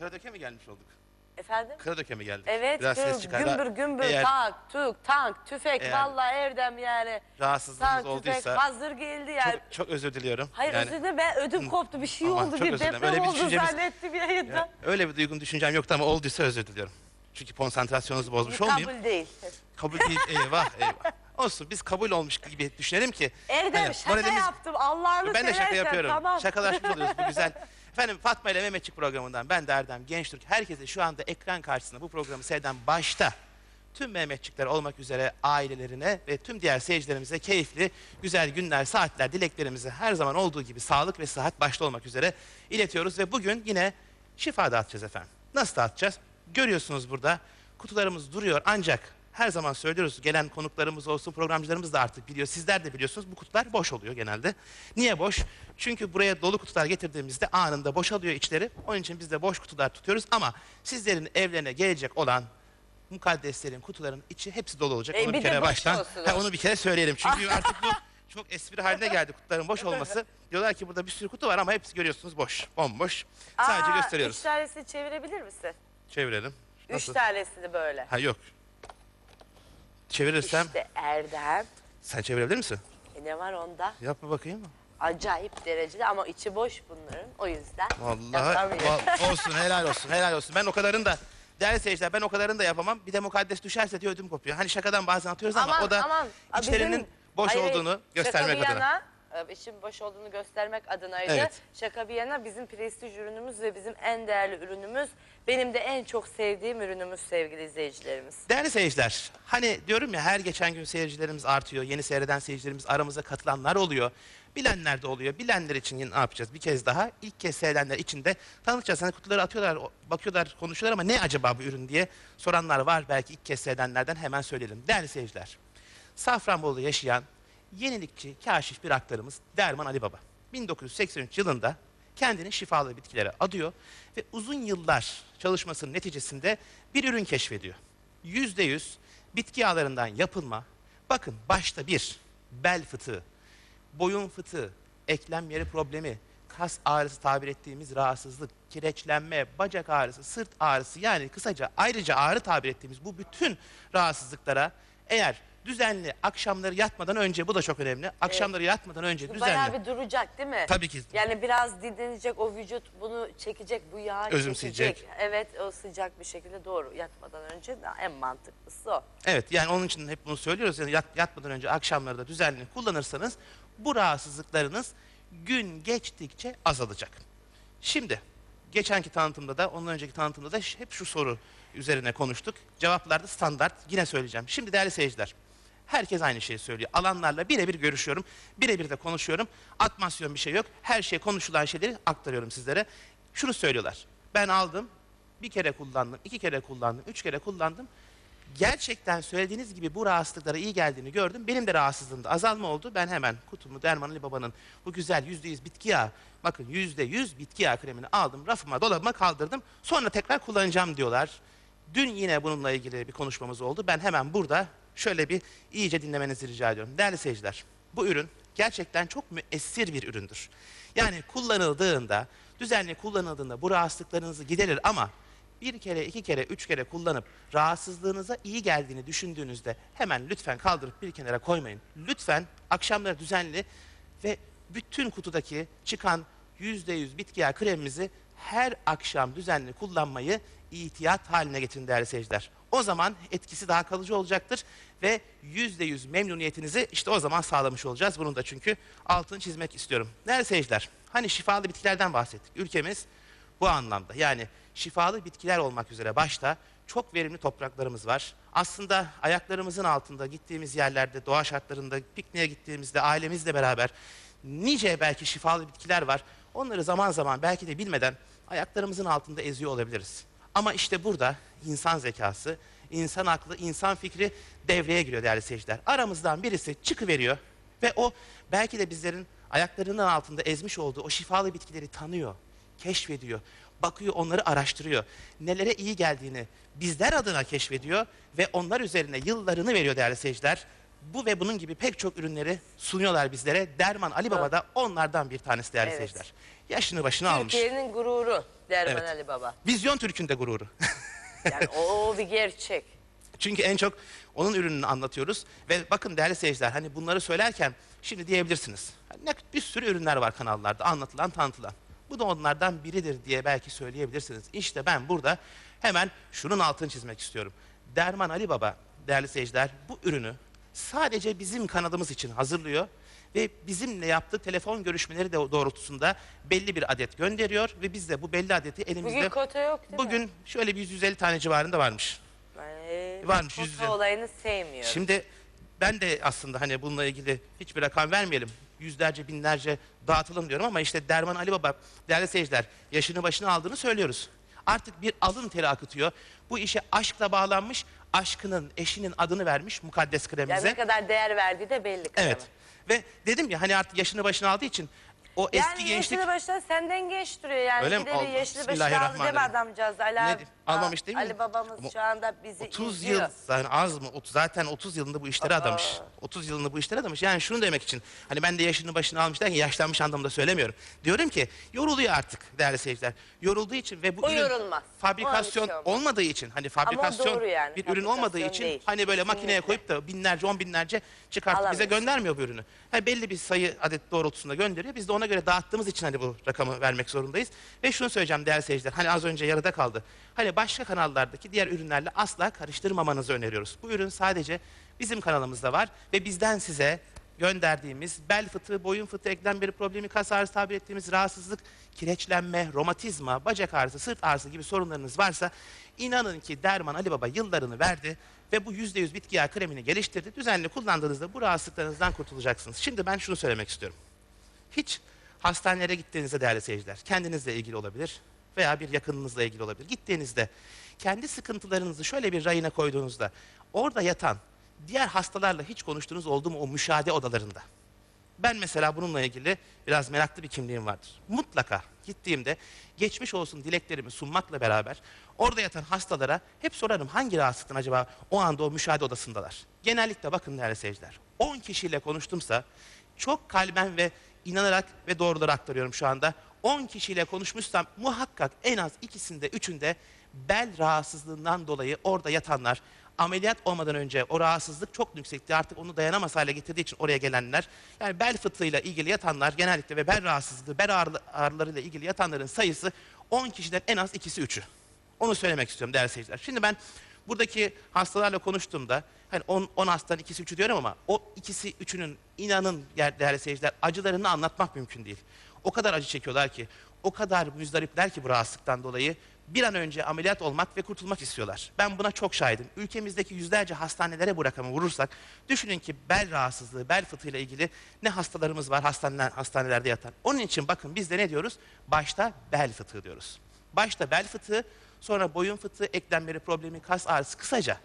Karadök'e mi gelmiş olduk? Efendim? Karadök'e mi geldik? Evet, Biraz ses çıkar. gümbür gümbür, Eğer tank, tük, tank, tüfek, Eğer- vallahi Erdem yani. rahatsızlığınız Tank, tüfek olduysa hazır geldi yani. çok, çok özür diliyorum. Hayır Yani- özür dilerim ben ödüm koptu bir şey Aman, oldu çok bir özür dilerim. deprem Öyle bir oldu düşüncemiz- zannettim yayında. Ya, öyle bir duygun düşüncem yoktu ama olduysa özür diliyorum. Çünkü konsantrasyonunuzu bozmuş olmayayım. Kabul değil. Kabul değil. Eyvah eyvah. Olsun biz kabul olmuş gibi düşünelim ki. Erdem hani şaka moralimiz- yaptım Allah'ını Ben de şaka seversen, yapıyorum. Tamam. Şakalaşmış oluyoruz bu güzel. Efendim Fatma ile Mehmetçik programından ben de Erdem Gençtürk. Herkese şu anda ekran karşısında bu programı seyreden başta tüm Mehmetçikler olmak üzere ailelerine ve tüm diğer seyircilerimize keyifli, güzel günler, saatler, dileklerimizi her zaman olduğu gibi sağlık ve sıhhat başta olmak üzere iletiyoruz. Ve bugün yine şifa dağıtacağız efendim. Nasıl dağıtacağız? Görüyorsunuz burada kutularımız duruyor ancak her zaman söylüyoruz gelen konuklarımız olsun programcılarımız da artık biliyor. Sizler de biliyorsunuz bu kutular boş oluyor genelde. Niye boş? Çünkü buraya dolu kutular getirdiğimizde anında boşalıyor içleri. Onun için biz de boş kutular tutuyoruz ama sizlerin evlerine gelecek olan mukaddeslerin kutuların içi hepsi dolu olacak. E, onu bir kere baştan ha, onu bir kere söyleyelim. Çünkü artık bu çok espri haline geldi kutuların boş olması. Diyorlar ki burada bir sürü kutu var ama hepsi görüyorsunuz boş, bomboş. Sadece Aa, gösteriyoruz. Üç tanesini çevirebilir misin? Çevirelim. Üç Nasıl? tanesini böyle. Ha yok. Çevirirsem İşte Erdem. sen çevirebilir misin? E ne var onda? Yap bir bakayım. Acayip derecede ama içi boş bunların. O yüzden Vallahi yapamıyorum. olsun helal olsun helal olsun. Ben o kadarını da değerli seyirciler ben o kadarını da yapamam. Bir de mukaddes düşerse diye ödüm kopuyor. Hani şakadan bazen atıyoruz ama Aman, o da aman. Aa, içlerinin bizim- boş Hayır, hayır. olduğunu göstermek bir adına. yana, e, işin boş olduğunu göstermek adınaydı. Evet. Şaka bir yana bizim prestij ürünümüz ve bizim en değerli ürünümüz. Benim de en çok sevdiğim ürünümüz sevgili izleyicilerimiz. Değerli seyirciler, hani diyorum ya her geçen gün seyircilerimiz artıyor, yeni seyreden seyircilerimiz aramıza katılanlar oluyor. Bilenler de oluyor. Bilenler için yine ne yapacağız? Bir kez daha ilk kez seyredenler için de tanıtacağız. Hani kutuları atıyorlar, bakıyorlar, konuşuyorlar ama ne acaba bu ürün diye soranlar var. Belki ilk kez seyredenlerden hemen söyleyelim. Değerli seyirciler, Safranbolu'da yaşayan yenilikçi, kaşif bir aktarımız Derman Ali Baba. 1983 yılında kendini şifalı bitkilere adıyor ve uzun yıllar çalışmasının neticesinde bir ürün keşfediyor. Yüzde yüz bitki yağlarından yapılma, bakın başta bir, bel fıtığı, boyun fıtığı, eklem yeri problemi, kas ağrısı tabir ettiğimiz rahatsızlık, kireçlenme, bacak ağrısı, sırt ağrısı yani kısaca ayrıca ağrı tabir ettiğimiz bu bütün rahatsızlıklara eğer düzenli akşamları yatmadan önce bu da çok önemli. Akşamları yatmadan önce Bu düzenli. bayağı bir duracak değil mi? Tabii ki. Yani biraz dinlenecek o vücut bunu çekecek bu yağı Özümseyecek. çekecek. Evet o sıcak bir şekilde doğru yatmadan önce en mantıklısı o. Evet yani onun için hep bunu söylüyoruz. Yani yat- yatmadan önce akşamları da düzenli kullanırsanız bu rahatsızlıklarınız gün geçtikçe azalacak. Şimdi geçenki tanıtımda da ondan önceki tanıtımda da ş- hep şu soru üzerine konuştuk. Cevaplar da standart yine söyleyeceğim. Şimdi değerli seyirciler herkes aynı şeyi söylüyor. Alanlarla birebir görüşüyorum. Birebir de konuşuyorum. Atmasyon bir şey yok. Her şey konuşulan şeyleri aktarıyorum sizlere. Şunu söylüyorlar. Ben aldım, bir kere kullandım, iki kere kullandım, üç kere kullandım gerçekten söylediğiniz gibi bu rahatsızlıklara iyi geldiğini gördüm. Benim de rahatsızlığımda azalma oldu. Ben hemen kutumu Derman Ali Baba'nın bu güzel yüzde yüz bitki yağı, bakın yüzde yüz bitki yağı kremini aldım, rafıma, dolabıma kaldırdım. Sonra tekrar kullanacağım diyorlar. Dün yine bununla ilgili bir konuşmamız oldu. Ben hemen burada şöyle bir iyice dinlemenizi rica ediyorum. Değerli seyirciler, bu ürün gerçekten çok müessir bir üründür. Yani kullanıldığında, düzenli kullanıldığında bu rahatsızlıklarınızı giderir ama bir kere, iki kere, üç kere kullanıp rahatsızlığınıza iyi geldiğini düşündüğünüzde hemen lütfen kaldırıp bir kenara koymayın. Lütfen akşamları düzenli ve bütün kutudaki çıkan yüzde yüz bitki yağı kremimizi her akşam düzenli kullanmayı ihtiyat haline getirin değerli seyirciler. O zaman etkisi daha kalıcı olacaktır ve yüzde yüz memnuniyetinizi işte o zaman sağlamış olacağız. Bunun da çünkü altını çizmek istiyorum. Değerli seyirciler, hani şifalı bitkilerden bahsettik. Ülkemiz bu anlamda yani şifalı bitkiler olmak üzere başta çok verimli topraklarımız var. Aslında ayaklarımızın altında gittiğimiz yerlerde doğa şartlarında pikniğe gittiğimizde ailemizle beraber nice belki şifalı bitkiler var. Onları zaman zaman belki de bilmeden ayaklarımızın altında eziyor olabiliriz. Ama işte burada insan zekası, insan aklı, insan fikri devreye giriyor değerli seyirciler. Aramızdan birisi çıkıveriyor ve o belki de bizlerin ayaklarının altında ezmiş olduğu o şifalı bitkileri tanıyor, keşfediyor, bakıyor, onları araştırıyor. Nelere iyi geldiğini bizler adına keşfediyor ve onlar üzerine yıllarını veriyor değerli seyirciler. Bu ve bunun gibi pek çok ürünleri sunuyorlar bizlere. Derman Ali Baba da onlardan bir tanesi değerli Evet. seyirciler. Yaşını başını almış. Türkiye'nin gururu Derman Evet. Ali Baba. Vizyon Türk'ün de gururu. Yani o, bir gerçek. Çünkü en çok onun ürününü anlatıyoruz. Ve bakın değerli seyirciler hani bunları söylerken şimdi diyebilirsiniz. Ne bir sürü ürünler var kanallarda anlatılan tanıtılan. Bu da onlardan biridir diye belki söyleyebilirsiniz. İşte ben burada hemen şunun altını çizmek istiyorum. Derman Ali Baba değerli seyirciler bu ürünü sadece bizim kanalımız için hazırlıyor ve bizimle yaptığı telefon görüşmeleri de doğrultusunda belli bir adet gönderiyor ve biz de bu belli adeti elimizde Bugün kota yok değil mi? bugün şöyle bir 150 tane civarında varmış. Ay, Varmış, kota yüz yüze. olayını sevmiyorum. Şimdi ben de aslında hani bununla ilgili hiçbir rakam vermeyelim. Yüzlerce, binlerce dağıtılım diyorum ama işte Derman Ali Baba, değerli seyirciler, yaşını başına aldığını söylüyoruz. Artık bir alın teri akıtıyor. Bu işe aşkla bağlanmış, aşkının, eşinin adını vermiş mukaddes yani kremimize. ne kadar değer verdiği de belli. Evet. kadının. Ve dedim ya hani artık yaşını başına aldığı için o Yani eski gençlik... yaşlı başta senden genç duruyor yani. Öyle mi? Allah. yaşlı başlı aldı deme adamcağız. Ali, Ne? Almamış değil mi? Ali babamız Ama şu anda bizi 30 izliyor. yıl yani az mı? Ot- Zaten 30 yılında bu işleri adamış. 30 yılında bu işleri adamış. Yani şunu demek için hani ben de yaşını başına almış derken yaşlanmış anlamda söylemiyorum. Diyorum ki yoruluyor artık değerli seyirciler. Yorulduğu için ve bu O ürün yorulmaz. fabrikasyon O olmadığı için hani fabrikasyon doğru yani, bir ürün olmadığı için değil. hani böyle makineye koyup da binlerce on binlerce çıkartıp bize Alamıyorsun. göndermiyor bu ürünü. Ha, belli bir sayı adet doğrultusunda gönderiyor. Biz de ona göre dağıttığımız için hani bu rakamı vermek zorundayız. Ve şunu söyleyeceğim değerli seyirciler. Hani az önce yarıda kaldı. Hani başka kanallardaki diğer ürünlerle asla karıştırmamanızı öneriyoruz. Bu ürün sadece bizim kanalımızda var ve bizden size gönderdiğimiz bel fıtığı, boyun fıtığı, eklem beri problemi, kas ağrısı tabir ettiğimiz rahatsızlık, kireçlenme, romatizma, bacak ağrısı, sırt ağrısı gibi sorunlarınız varsa inanın ki Derman Ali Baba yıllarını verdi ve bu %100 bitki yağı kremini geliştirdi. Düzenli kullandığınızda bu rahatsızlıklarınızdan kurtulacaksınız. Şimdi ben şunu söylemek istiyorum. Hiç hastanelere gittiğinizde değerli seyirciler, kendinizle ilgili olabilir veya bir yakınınızla ilgili olabilir. Gittiğinizde kendi sıkıntılarınızı şöyle bir rayına koyduğunuzda orada yatan diğer hastalarla hiç konuştuğunuz oldu mu o müşahede odalarında? Ben mesela bununla ilgili biraz meraklı bir kimliğim vardır. Mutlaka gittiğimde geçmiş olsun dileklerimi sunmakla beraber orada yatan hastalara hep sorarım hangi rahatsızlıktan acaba o anda o müşahede odasındalar. Genellikle bakın değerli seyirciler 10 kişiyle konuştumsa çok kalben ve inanarak ve doğruları aktarıyorum şu anda. 10 kişiyle konuşmuşsam muhakkak en az ikisinde üçünde bel rahatsızlığından dolayı orada yatanlar ameliyat olmadan önce o rahatsızlık çok yüksekti. Artık onu dayanamaz hale getirdiği için oraya gelenler. Yani bel fıtığıyla ilgili yatanlar genellikle ve bel rahatsızlığı, bel ağrı- ağrılarıyla ilgili yatanların sayısı 10 kişiden en az ikisi üçü. Onu söylemek istiyorum değerli seyirciler. Şimdi ben buradaki hastalarla konuştuğumda hani 10, 10 hastanın ikisi üçü diyorum ama o ikisi üçünün inanın değerli seyirciler acılarını anlatmak mümkün değil. O kadar acı çekiyorlar ki, o kadar müzdaripler ki bu rahatsızlıktan dolayı bir an önce ameliyat olmak ve kurtulmak istiyorlar. Ben buna çok şahidim. Ülkemizdeki yüzlerce hastanelere bu rakamı vurursak düşünün ki bel rahatsızlığı, bel fıtığıyla ilgili ne hastalarımız var hastaneler, hastanelerde yatan. Onun için bakın biz de ne diyoruz? Başta bel fıtığı diyoruz. Başta bel fıtığı, sonra boyun fıtığı, eklemleri problemi, kas ağrısı kısaca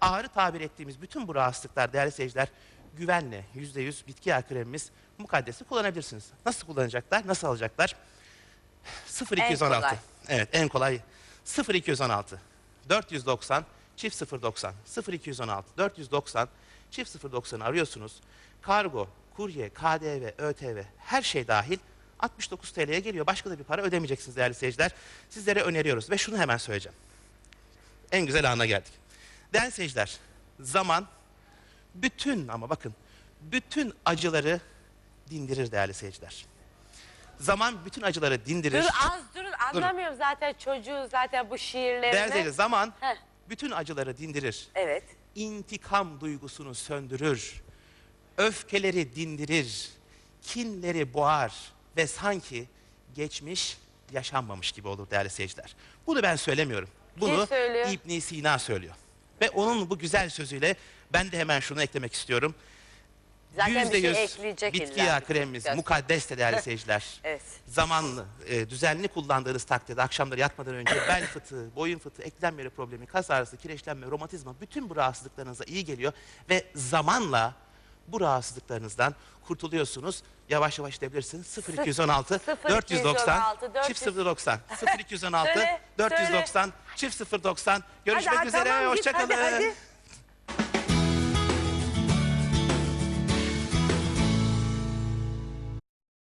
ağrı tabir ettiğimiz bütün bu rahatsızlıklar değerli seyirciler güvenle %100 bitki yağı kremimiz mukaddesi kullanabilirsiniz. Nasıl kullanacaklar? Nasıl alacaklar? 0216. kolay. Evet en kolay. 0216 490 çift 090 0216 490 çift 090'ı arıyorsunuz. Kargo, kurye, KDV, ÖTV her şey dahil 69 TL'ye geliyor. Başka da bir para ödemeyeceksiniz değerli seyirciler. Sizlere öneriyoruz ve şunu hemen söyleyeceğim. En güzel ana geldik. Değerli seyirciler, zaman bütün ama bakın bütün acıları dindirir değerli seyirciler. Zaman bütün acıları dindirir. Dur az durun anlamıyorum zaten çocuğu zaten bu şiirlerini. Değerli seyirciler, zaman Heh. bütün acıları dindirir. Evet. İntikam duygusunu söndürür. Öfkeleri dindirir. Kinleri boğar ve sanki geçmiş yaşanmamış gibi olur değerli seyirciler. Bunu ben söylemiyorum. Bunu söylüyor? İbn Sina söylüyor. Ve onun bu güzel sözüyle ben de hemen şunu eklemek istiyorum. Zaten bir şey %100 ekleyecek bitki illa yağı kremimiz podcast. mukaddes de değerli seyirciler. Evet. Zamanlı, e, düzenli kullandığınız takdirde akşamları yatmadan önce bel fıtığı, boyun fıtığı, eklem yeri problemi, kas ağrısı, kireçlenme, romatizma bütün bu rahatsızlıklarınıza iyi geliyor ve zamanla bu rahatsızlıklarınızdan kurtuluyorsunuz. Yavaş yavaş gidebilirsiniz. 0216 490 çift 090 0216 Söyle, 490 çift 090 görüşmek üzere hoşçakalın.